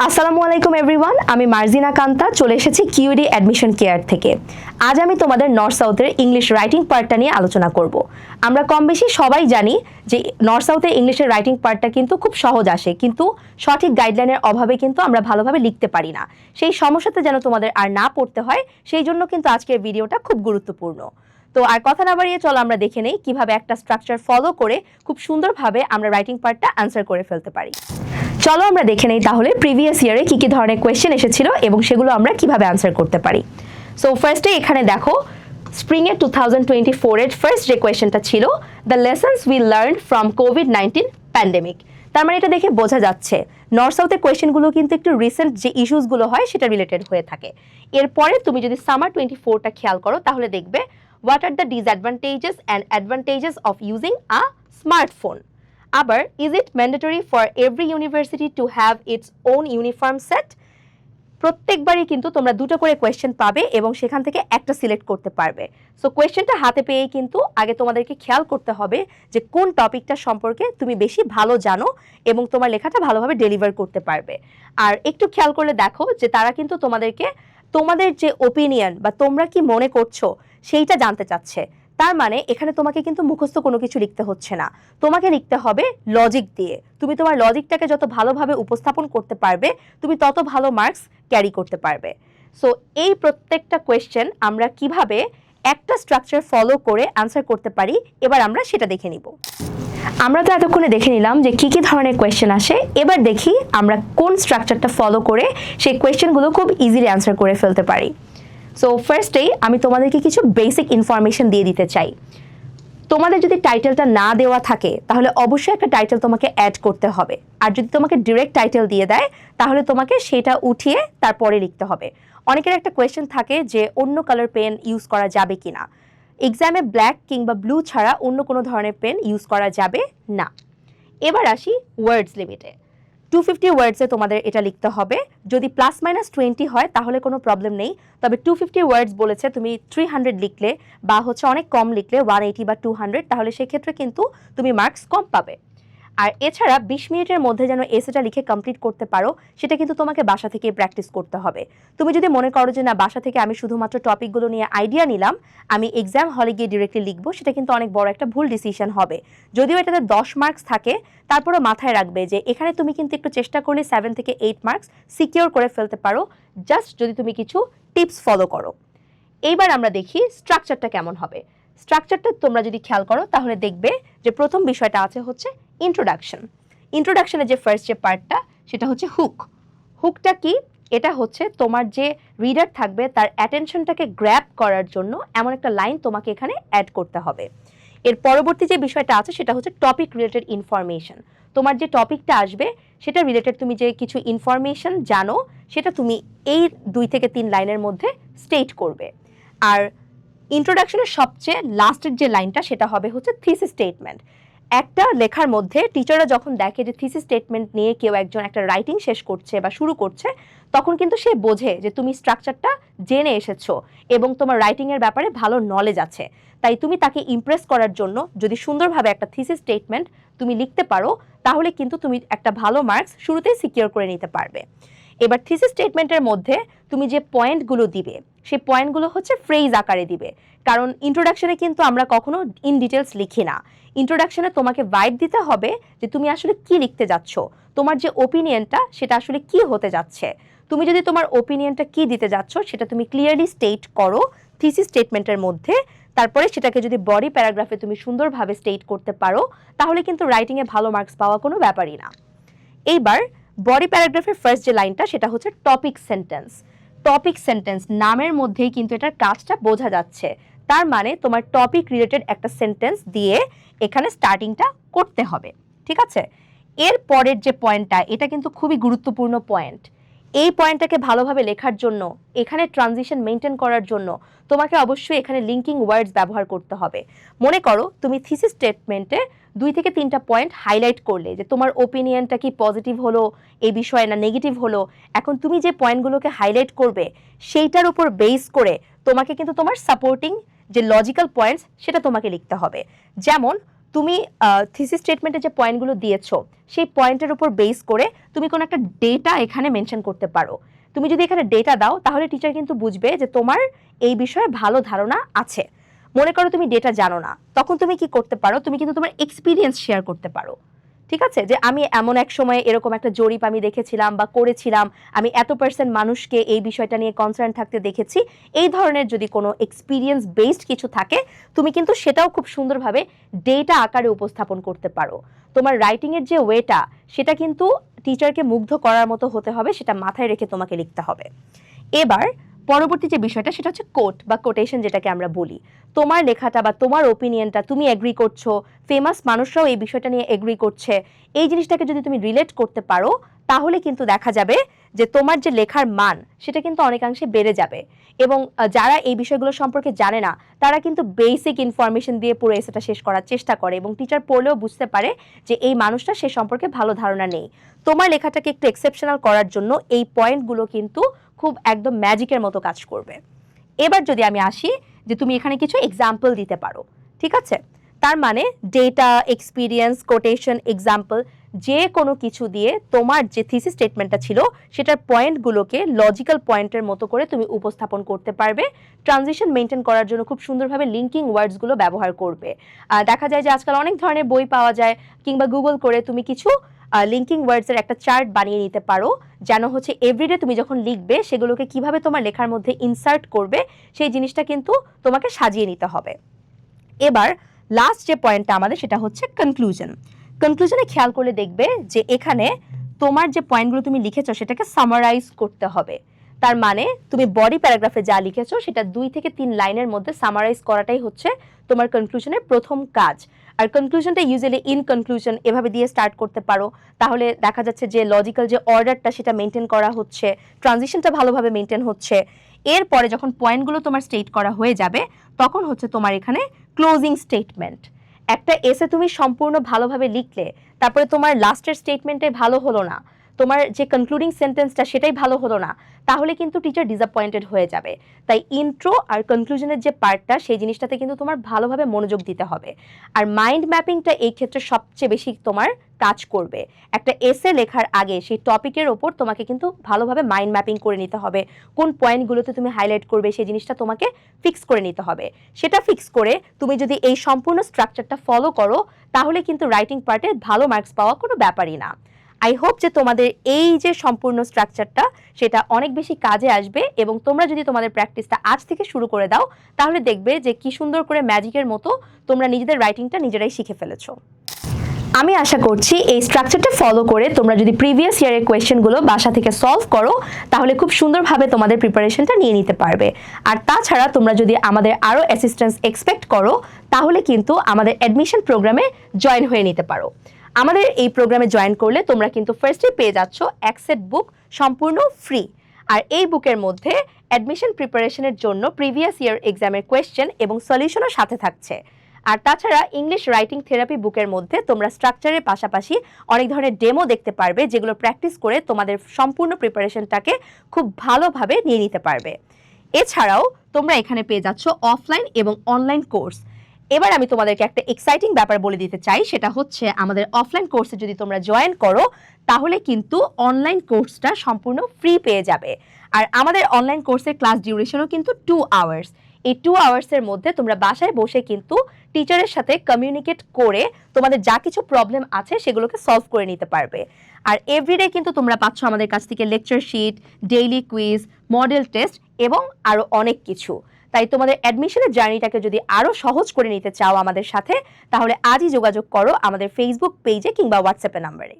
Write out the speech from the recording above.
আসসালামু আলাইকুম এভরিওয়ান, আমি মার্জিনা কান্তা, চলে এসেছি কিউডি অ্যাডমিশন কেয়ার থেকে। আজ আমি তোমাদের নর্থ সাউথের ইংলিশ রাইটিং পার্টটা নিয়ে আলোচনা করব। আমরা কম বেশি সবাই জানি যে নর্থ সাউথের ইংলিশের রাইটিং পার্টটা কিন্তু খুব সহজ আসে, কিন্তু সঠিক গাইডলাইনের অভাবে কিন্তু আমরা ভালোভাবে লিখতে পারি না। সেই সমস্যাতে যেন তোমাদের আর না পড়তে হয়, সেই জন্য কিন্তু আজকের ভিডিওটা খুব গুরুত্বপূর্ণ। তো আর কথা না বাড়িয়ে চলো আমরা দেখে নেই কীভাবে একটা স্ট্রাকচার ফলো করে খুব সুন্দরভাবে আমরা রাইটিং পার্টটা অ্যান্সার করে ফেলতে পারি। চলো আমরা দেখে নেই তাহলে প্রিভিয়াস ইয়ারে কি কি ধরনের কোয়েশ্চেন এসেছিল এবং সেগুলো আমরা কীভাবে অ্যান্সার করতে পারি। সো ফার্স্টে এখানে দেখো স্প্রিং এর টু থাউজেন্ড টোয়েন্টি ফোরের ফার্স্ট যে কোয়েশ্চেনটা ছিল the lessons we learn from COVID nineteen pandemic তার মানে এটা দেখে বোঝা যাচ্ছে নর্থ সাউথের কোয়েশ্চেনগুলো কিন্তু একটু রিসেন্ট যে ইস্যুসগুলো হয় সেটা রিলেটেড হয়ে থাকে। এরপরে তুমি যদি সামার টোয়েন্টি ফোরটা খেয়াল করো, তাহলে দেখবে what are the disadvantages and advantages of using a smartphone আবার is it mandatory for every university to have its own uniform set প্রত্যেকবারই কিন্তু তোমরা দুটো করে কোয়েশ্চেন পাবে এবং সেখান থেকে একটা সিলেক্ট করতে পারবে। সো কোয়েশ্চেনটা হাতে পেয়েই কিন্তু আগে তোমাদেরকে খেয়াল করতে হবে যে কোন টপিকটা সম্পর্কে তুমি বেশি ভালো জানো এবং তোমার লেখাটা ভালোভাবে ডেলিভার করতে পারবে। আর একটু খেয়াল করলে দেখো যে তারা কিন্তু তোমাদেরকে তোমাদের যে ওপিনিয়ন বা তোমরা কি মনে করছ সেইটা জানতে চাচ্ছে। তার মানে এখানে তোমাকে কিন্তু মুখস্থ কোনো কিছু লিখতে হচ্ছে না। তোমাকে লিখতে হবে লজিক দিয়ে। তুমি তোমার লজিকটাকে যত ভালোভাবে উপস্থাপন করতে পারবে, তুমি তত ভালো মার্কস ক্যারি করতে পারবে। সো এই প্রত্যেকটা কোয়েশ্চেন আমরা কীভাবে একটা স্ট্রাকচার ফলো করে আনসার করতে পারি, এবার আমরা সেটা দেখে নিব। আমরা তো এতক্ষণে দেখে নিলাম যে কি কি ধরনের কোয়েশ্চেন আসে। এবার দেখি আমরা কোন স্ট্রাকচারটা ফলো করে সেই কোয়েশ্চেনগুলো খুব ইজিলি অ্যান্সার করে ফেলতে পারি। সো ফার্স্টেই আমি তোমাদেরকে কিছু বেসিক ইনফরমেশন দিয়ে দিতে চাই। তোমাদের যদি টাইটেলটা না দেওয়া থাকে, তাহলে অবশ্যই একটা টাইটেল তোমাকে অ্যাড করতে হবে। আর যদি তোমাকে ডিরেক্ট টাইটেল দিয়ে দেয়, তাহলে তোমাকে সেটা উঠিয়ে তারপরে লিখতে হবে। অনেকের একটা কোয়েশ্চেন থাকে যে, অন্য কালার পেন ইউজ করা যাবে কি না এক্সামে ব্ল্যাক কিংবা ব্লু ছাড়া অন্য কোনো ধরনের পেন ইউজ করা যাবে না। এবার আসি ওয়ার্ডস লিমিটে টু ফিফটি ওয়ার্ডসে তোমাদের এটা লিখতে হবে। যদি প্লাস মাইনাস টোয়েন্টি হয়, তাহলে কোনো প্রবলেম নেই। তবে টু ফিফটি ওয়ার্ডস বলেছে, তুমি থ্রি হান্ড্রেড লিখলে বা হচ্ছে অনেক কম লিখলে ওয়ান এইটি বা টু হান্ড্রেড তাহলে সেক্ষেত্রে কিন্তু তুমি মার্কস কম পাবে। আর এছাড়া বিশ মিনিটের মধ্যে যেন এসেটা লিখে কমপ্লিট করতে পারো, সেটা কিন্তু তোমাকে বাসা থেকে প্র্যাকটিস করতে হবে। তুমি যদি মনে করো যে না, বাসা থেকে আমি শুধুমাত্র টপিকগুলো নিয়ে আইডিয়া নিলাম, আমি এক্সাম হলে গিয়ে ডিরেক্টলি লিখব, সেটা কিন্তু অনেক বড় একটা ভুল ডিসিশন হবে। যদিও এটাতে দশ মার্কস থাকে, তারপরও মাথায় রাখবে যে এখানে তুমি কিন্তু একটু চেষ্টা করলে সেভেন থেকে এইট মার্কস সিকিওর করে ফেলতে পারো। জাস্ট যদি তুমি কিছু টিপস ফলো করো। এইবার আমরা দেখি স্ট্রাকচারটা কেমন হবে। স্ট্রাকচারটা তোমরা যদি খেয়াল করো, তাহলে দেখবে যে প্রথম বিষয়টা আছে হচ্ছে ইন্ট্রোডাকশন ইন্ট্রোডাকশনের যে ফার্স্ট যে পার্টটা সেটা হচ্ছে হুক হুকটা কি? এটা হচ্ছে তোমার যে রিডার থাকবে, তার অ্যাটেনশনটাকে গ্র্যাপ করার জন্য এমন একটা লাইন তোমাকে এখানে অ্যাড করতে হবে। এর পরবর্তী যে বিষয়টা আছে, সেটা হচ্ছে টপিক রিলেটেড ইনফরমেশন তোমার যে টপিকটা আসবে, সেটা রিলেটেড তুমি যে কিছু ইনফরমেশন জানো, সেটা তুমি এই দুই থেকে তিন লাইনের মধ্যে স্টেট করবে। আর ইন্ট্রোডাকশনের সবচেয়ে লাস্টের যে লাইনটা সেটা হবে হচ্ছে থিসিস স্টেটমেন্ট একটা লেখার মধ্যে টিচাররা যখন দেখে যে থিসিস স্টেটমেন্ট নিয়ে কেউ একজন একটা রাইটিং শেষ করছে বা শুরু করছে, তখন কিন্তু সে বোঝে যে তুমি স্ট্রাকচারটা জেনে এসেছ এবং তোমার রাইটিংয়ের ব্যাপারে ভালো নলেজ আছে। তাই তুমি তাকে ইমপ্রেস করার জন্য যদি সুন্দরভাবে একটা থিসিস স্টেটমেন্ট তুমি লিখতে পারো, তাহলে কিন্তু তুমি একটা ভালো মার্কস শুরুতেই সিকিওর করে নিতে পারবে। এবার থিসিস স্টেটমেন্টের মধ্যে তুমি যে পয়েন্টগুলো দিবে সেই পয়েন্টগুলো হচ্ছে ফ্রেজ আকারে দিবে। কারণ ইন্ট্রোডাকশনে কিন্তু আমরা কখনো ইন ডিটেলস লিখি না। ইন্ট্রোডাকশনে তোমাকে ভাইব দিতে হবে যে তুমি আসলে কি লিখতে যাচ্ছ। তোমার যে ওপিনিয়নটা সেটা আসলে কি হতে যাচ্ছে। তুমি যদি তোমার ওপিনিয়নটা কি দিতে যাচ্ছ, সেটা তুমি ক্লিয়ারলি স্টেট করো থিসিস স্টেটমেন্টের মধ্যে। তারপরে সেটাকে যদি বডি প্যারাগ্রাফে তুমি সুন্দরভাবে স্টেট করতে পারো, তাহলে কিন্তু রাইটিংয়ে ভালো মার্কস পাওয়া কোনো ব্যাপারই না। এইবার বডি প্যারাগ্রাফের ফার্স্ট যে লাইনটা সেটা হচ্ছে টপিক সেন্টেন্স টপিক সেন্টেন্স নামের মধ্যেই কিন্তু এটার কাজটা বোঝা যাচ্ছে। তার মানে তোমার টপিক রিলেটেড একটা সেন্টেন্স দিয়ে এখানে স্টার্টিংটা করতে হবে, ঠিক আছে? এর পরের যে পয়েন্টটা এটা কিন্তু খুবই গুরুত্বপূর্ণ পয়েন্ট এই পয়েন্টটাকে ভালোভাবে লেখার জন্য, এখানে ট্রানজিশন মেনটেন করার জন্য তোমাকে অবশ্যই এখানে লিঙ্কিং ওয়ার্ডস ব্যবহার করতে হবে। মনে করো, তুমি থিসিস স্টেটমেন্টে দুই থেকে তিনটা পয়েন্ট হাইলাইট করলে যে তোমার ওপিনিয়নটা কি পজিটিভ হলো এই বিষয়ে না নেগেটিভ হলো, এখন তুমি যে পয়েন্টগুলোকে হাইলাইট করবে, সেইটার উপর বেস করে তোমাকে কিন্তু তোমার সাপোর্টিং যে লজিক্যাল পয়েন্টস সেটা তোমাকে লিখতে হবে। যেমন তুমি থিসিস স্টেটমেন্টে যে পয়েন্টগুলো দিয়েছ, সেই পয়েন্টের উপর বেস করে তুমি কোনো একটা ডেটা এখানে মেনশন করতে পারো। তুমি যদি এখানে ডেটা দাও, তাহলে টিচার কিন্তু বুঝবে যে তোমার এই বিষয়ে ভালো ধারণা আছে। মনে করো তুমি ডেটা জানো না, তখন তুমি কি করতে পারো? তুমি কিন্তু তোমার এক্সপিরিয়েন্স শেয়ার করতে পারো। ঠিক আছে? যে আমি এমন এক সময় এরকম একটা জরিপ আমি দেখেছিলাম বা করেছিলাম, আমি এত পার্সেন্ট মানুষকে এই বিষয়টা নিয়ে কনসার্ন থাকতে দেখেছি। এই ধরনের যদি কোনো এক্সপিরিয়েন্স বেসড কিছু থাকে, তুমি কিন্তু সেটাও খুব সুন্দরভাবে ডেটা আকারে উপস্থাপন করতে পারো। তোমার রাইটিংয়ের যে ওয়েটা, সেটা কিন্তু টিচারকে মুগ্ধ করার মতো হতে হবে, সেটা মাথায় রেখে তোমাকে লিখতে হবে। এবার পরবর্তী যে বিষয়টা, সেটা হচ্ছে কোট বা কোটেশন যেটাকে আমরা বলি। তোমার লেখাটা বা তোমার ওপিনিয়নটা তুমি এগ্রি করছ ফেমাস মানুষরাও এই বিষয়টা নিয়ে এগ্রি করছে, এই জিনিসটাকে যদি তুমি রিলেট করতে পারো তাহলে কিন্তু দেখা যাবে যে তোমার যে লেখার মান, সেটা কিন্তু অনেকাংশে বেড়ে যাবে। এবং যারা এই বিষয়গুলো সম্পর্কে জানে না, তারা কিন্তু বেসিক ইনফরমেশন দিয়ে পুরো এসেটা শেষ করার চেষ্টা করে এবং টিচার পড়লেও বুঝতে পারে যে এই মানুষটা সে সম্পর্কে ভালো ধারণা নেই। তোমার লেখাটাকে একটু এক্সেপশনাল করার জন্য এই পয়েন্টগুলো কিন্তু খুব একদম ম্যাজিকের মতো কাজ করবে। এবার যদি আমি আসি যে তুমি এখানে কিছু এক্সাম্পল দিতে পারো, ঠিক আছে? তার মানে ডেটা এক্সপিরিয়েন্স কোটেশন এক্সাম্পল যে কোনো কিছু দিয়ে তোমার যে থিসি স্টেটমেন্টটা ছিল, সেটার পয়েন্টগুলোকে লজিক্যাল পয়েন্টের মতো করে তুমি উপস্থাপন করতে পারবে। ট্রানজিশন মেনটেন করার জন্য খুব সুন্দরভাবে লিঙ্কিং ওয়ার্ডসগুলো ব্যবহার করবে। দেখা যায় যে আজকাল অনেক ধরনের বই পাওয়া যায়, কিংবা গুগল করে তুমি কিছু লিঙ্কিং ওয়ার্ডসের একটা চার্ট বানিয়ে নিতে পারো, যেন হচ্ছে এভরিডে তুমি যখন লিখবে, সেগুলোকে কীভাবে তোমার লেখার মধ্যে ইনসার্ট করবে, সেই জিনিসটা কিন্তু তোমাকে সাজিয়ে নিতে হবে। এবার লাস্ট যে পয়েন্টটা আমাদের, সেটা হচ্ছে কনক্লুশন কনক্লুশনে খেয়াল করলে দেখবে যে এখানে তোমার যে পয়েন্টগুলো তুমি লিখেছো সেটাকে সামারাইজ করতে হবে। তার মানে তুমি বডি প্যারাগ্রাফে যা লিখেছো সেটা দুই থেকে তিন লাইনের মধ্যে সামারাইজ করাটাই হচ্ছে তোমার কনক্লুশনের প্রথম কাজ। আর কনক্লুশনটা ইউজুয়ালি ইন কনক্লুশন এভাবে দিয়ে স্টার্ট করতে পারো। তাহলে দেখা যাচ্ছে যে লজিক্যাল যে অর্ডারটা সেটা মেনটেন করা হচ্ছে ট্রানজিশনটা ভালোভাবে মেনটেন হচ্ছে। এরপরে যখন পয়েন্টগুলো তোমার স্টেট করা হয়ে যাবে, তখন হচ্ছে তোমার এখানে ক্লোজিং স্টেটমেন্ট একটা এসে তুমি সম্পূর্ণ ভালোভাবে লিখলে তারপরে তোমার লাস্টের স্টেটমেন্টে ভালো হলো না। তোমার যে কনক্লুডিং সেন্টেন্সটা সেটাই ভালো হলো না, তাহলে কিন্তু টিচার ডিসঅ্যাপয়েন্টেড হয়ে যাবে। তাই ইন্ট্রো আর কনক্লুশনের যে পার্টটা সেই জিনিসটাতে কিন্তু তোমার ভালোভাবে মনোযোগ দিতে হবে। আর মাইন্ড ম্যাপিংটা এই ক্ষেত্রে সবচেয়ে বেশি তোমার কাজ করবে। একটা এসে লেখার আগে সেই টপিকের ওপর তোমাকে কিন্তু ভালোভাবে মাইন্ড ম্যাপিং করে নিতে হবে। কোন পয়েন্টগুলোতে তুমি হাইলাইট করবে, সেই জিনিসটা তোমাকে ফিক্স করে নিতে হবে। সেটা ফিক্স করে তুমি যদি এই সম্পূর্ণ স্ট্রাকচারটা ফলো করো, তাহলে কিন্তু রাইটিং পার্টে ভালো মার্কস পাওয়া কোনো ব্যাপারই না। আই হোপ যে তোমাদের এই যে সম্পূর্ণ স্ট্রাকচারটা সেটা অনেক বেশি কাজে আসবে এবং তোমরা যদি তোমাদের প্র্যাকটিসটা আজ থেকে শুরু করে দাও, তাহলে দেখবে যে কি সুন্দর করে ম্যাজিকের মতো তোমরা নিজেদের রাইটিংটা নিজেরাই শিখে ফেলেছো। আমি আশা করছি এই স্ট্রাকচারটা ফলো করে তোমরা যদি প্রিভিয়াস ইয়ারের কোয়েশ্চেনগুলো বাসা থেকে সলভ করো, তাহলে খুব সুন্দরভাবে তোমাদের প্রিপারেশনটা নিয়ে নিতে পারবে। আর তাছাড়া তোমরা যদি আমাদের আরও অ্যাসিস্ট্যান্স এক্সপেক্ট করো, তাহলে কিন্তু আমাদের অ্যাডমিশন প্রোগ্রামে জয়েন হয়ে নিতে পারো। আমাদের এই প্রোগ্রামে জয়েন করলে তোমরা কিন্তু ফার্স্টে পেয়ে যাচ্ছ এক সেট বুক সম্পূর্ণ ফ্রি আর এই বুকের মধ্যে অ্যাডমিশন প্রিপারেশনের জন্য প্রিভিয়াস ইয়ার এক্সামের কোয়েশ্চেন এবং সলিউশনও সাথে থাকছে। আর তাছাড়া ইংলিশ রাইটিং থেরাপি বুকের মধ্যে তোমরা স্ট্রাকচারের পাশাপাশি অনেক ধরনের ডেমো দেখতে পারবে, যেগুলো প্র্যাকটিস করে তোমাদের সম্পূর্ণ প্রিপারেশনটাকে খুব ভালোভাবে নিয়ে নিতে পারবে। এছাড়াও তোমরা এখানে পেয়ে যাচ্ছ অফলাইন এবং অনলাইন কোর্স এবার আমি তোমাদেরকে একটা এক্সাইটিং ব্যাপার বলে দিতে চাই, সেটা হচ্ছে আমাদের অফলাইন কোর্সে যদি তোমরা জয়েন করো, তাহলে কিন্তু অনলাইন কোর্সটা সম্পূর্ণ ফ্রি পেয়ে যাবে। আর আমাদের অনলাইন কোর্সের ক্লাস ডিউরেশনও কিন্তু টু আওয়ার্স এই টু আওয়ার্সের মধ্যে তোমরা বাসায় বসে কিন্তু টিচারের সাথে কমিউনিকেট করে তোমাদের যা কিছু প্রবলেম আছে সেগুলোকে সলভ করে নিতে পারবে। আর এভরিডে কিন্তু তোমরা পাচ্ছ আমাদের কাছ থেকে lecture sheet daily quiz model test এবং আরও অনেক কিছু। তাই তোমাদের অ্যাডমিশনের জার্নিটাকে যদি আরও সহজ করে নিতে চাও আমাদের সাথে, তাহলে আজই যোগাযোগ করো আমাদের ফেসবুক পেজে কিংবা হোয়াটসঅ্যাপে নাম্বারে